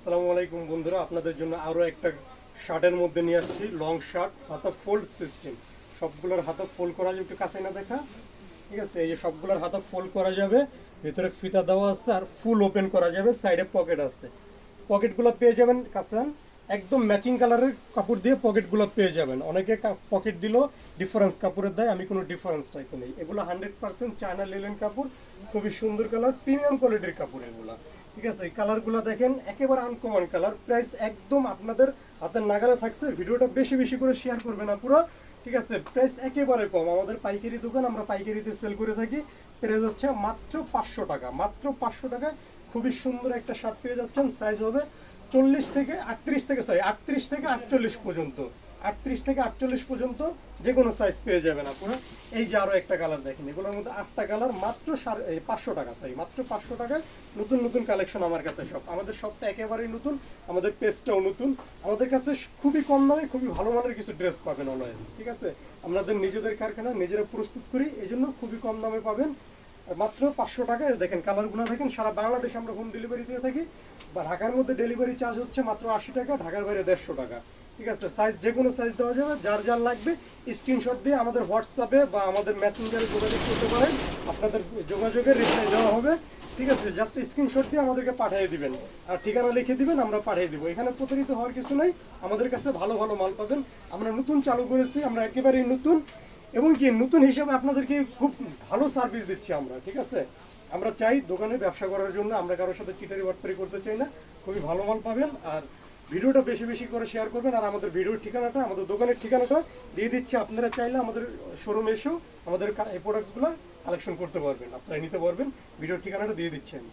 আসসালামু আলাইকুম বন্ধুরা, আপনাদের জন্য আরও একটা শার্টের মধ্যে নিয়ে আসছি লং শার্ট হাতা ফোল্ড সিস্টেম সবগুলোর হাতা ফোল্ড করা যাবে, একটু কাছে না দেখা? ঠিক আছে, এই যে সবগুলোর হাতা ফোল্ড করা যাবে, ভিতরে ফিতা দেওয়া আছে আর ফুল ওপেন করা যাবে সাইডে পকেট আছে। পকেটগুলো পেয়ে যাবেন, কাসান, একদম ম্যাচিং কালারের কাপড় দিয়ে পকেটগুলো পেয়ে যাবেন। অনেকে পকেট দিল ডিফারেন্স কাপড়ের দেয়, আমি কোনো ডিফারেন্স টাইপে নেই। এগুলো হান্ড্রেড পার্সেন্ট চায়না লিলেন কাপড়, খুবই সুন্দর কালার প্রিমিয়াম কোয়ালিটির কাপড় এগুলো। ঠিক আছে কালারগুলো দেখেন, একেবারে আনকমন কালার প্রাইস একদম আপনাদের হাতের নাগালে থাকছে, ভিডিওটা বেশি বেশি করে শেয়ার করবে না পুরো, ঠিক আছে প্রাইস একেবারে কম, আমাদের পাইকারি দোকান, আমরা পাইকারিতে সেল করে থাকি প্রাইস হচ্ছে মাত্র পাঁচশো টাকা, মাত্র পাঁচশো টাকায় খুবই সুন্দর একটা শার্ট পেয়ে যাচ্ছেন সাইজ হবে চল্লিশ থেকে আটত্রিশ থেকে সরি আটত্রিশ থেকে আটচল্লিশ পর্যন্ত। আটত্রিশ থেকে আটচল্লিশ পর্যন্ত যে কোনো সাইজ পেয়ে যাবেন আপনারা। এই যে আরও একটা কালার দেখেন, এগুলোর মধ্যে আটটা কালার মাত্র সাড়ে পাঁচশো টাকা সরি মাত্র পাঁচশো টাকায় নতুন নতুন কালেকশন আমার কাছে সব। আমাদের সবটা একেবারেই নতুন, আমাদের পেজটাও নতুন। আমাদের কাছে খুবই কম দামে খুবই ভালো মানের কিছু ড্রেস পাবেন অলওয়েজ ঠিক আছে? আমাদের নিজেদের কারখানা নিজেরা প্রস্তুত করি, এই জন্য খুবই কম দামে পাবেন। মাত্র পাঁচশো টাকায় দেখেন কালারগুলো দেখেন, সারা বাংলাদেশে আমরা হোম ডেলিভারি দিয়ে থাকি, বা ঢাকার মধ্যে ডেলিভারি চার্জ হচ্ছে মাত্র আশি টাকা, ঢাকার বাইরে দেড়শো টাকা। ঠিক আছে সাইজ যে কোনো সাইজ দেওয়া যাবে, যার যার লাগবে স্ক্রিনশট দিয়ে আমাদের হোয়াটসঅ্যাপে বা আমাদের মেসেঞ্জারে যোগাযোগ করতে পারেন। আপনাদের যোগাযোগের রিপ্লাই দেওয়া হবে। ঠিক আছে জাস্ট স্ক্রিনশট দিয়ে আমাদেরকে পাঠিয়ে দিবেন। আর ঠিকানা লিখে দিবেন, আমরা পাঠিয়ে দিব। এখানে প্রতারিত হওয়ার কিছু নাই। আমাদের কাছে ভালো ভালো মাল পাবেন। আমরা নতুন চালু করেছি, আমরা একেবারেই নতুন। এবং কি, নতুন হিসাবে আপনাদেরকে খুব ভালো সার্ভিস দিচ্ছি আমরা, ঠিক আছে? আমরা চাই দোকানে ব্যবসা করার জন্য। আমরা কারোর সাথে চিটারি বাটপারি করতে চাই না। খুবই ভালো মাল পাবেন। আর ভিডিওটা বেশি বেশি করে শেয়ার করবেন আর আমাদের ভিডিওর ঠিকানাটা, আমাদের দোকানের ঠিকানাটা দিয়ে দিচ্ছি। আপনারা চাইলে আমাদের শোরুমে এসেও আমাদের এই প্রোডাক্টসগুলো কালেকশন করতে পারবেন আপনারা নিতে পারবেন। ভিডিওর ঠিকানাটা দিয়ে দিচ্ছি আমি।